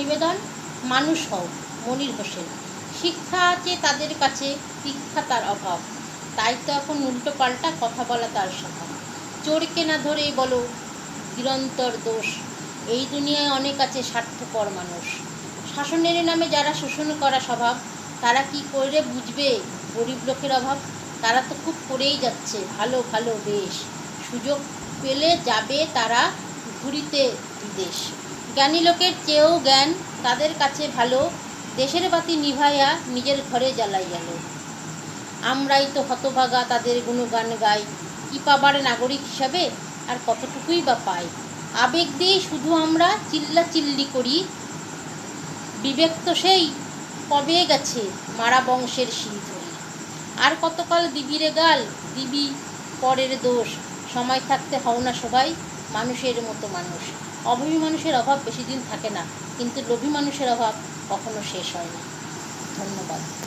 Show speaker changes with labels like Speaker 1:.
Speaker 1: নিবেদন, মানুষ হও, মনির হোসেন। শিক্ষা আছে তাদের কাছে শিক্ষা তার অভাব। তাই তো এখন উল্টো পাল্টা কথা বলা তার স্বভাব চোরকে না ধরেই বলো, নিরন্তর দোষ। এই দুনিয়ায় অনেক আছে স্বার্থপর মানুষ। শাসনের নামে যারা শোষণ করা স্বভাব, তারা কি করে বুঝবে গরিব লোকের অভাব? তারা তো খুব করেই যাচ্ছে, ভালো ভালো বেশ সুযোগ পেলে যাবে তারা ঘুরিতে বিদেশ। জ্ঞানী লোকের চেয়েও জ্ঞান তাদের কাছে ভালো, দেশের বাতি নিভাইয়া নিজের ঘরে জ্বালাই গেল। আমরাই তো হতভাগা তাদের গুণগান গাই। কি পাবার নাগরিক হিসাবে আর কতটুকুই বা পাই? আবেগ দিয়ে শুধু আমরা চিল্লা চিল্লি করি। বিবেক তো সেই, কবে গেছে মারা বংশের শিল আর কতকাল দিবিরে গাল, দিবি পরের দোষ? সময় থাকতে হও না সবাই, মানুষের মতো মানুষ। অভাবী মানুষের অভাব বেশি দিন থাকে না, কিন্তু লোভী মানুষের অভাব কখনো শেষ হয় না। ধন্যবাদ।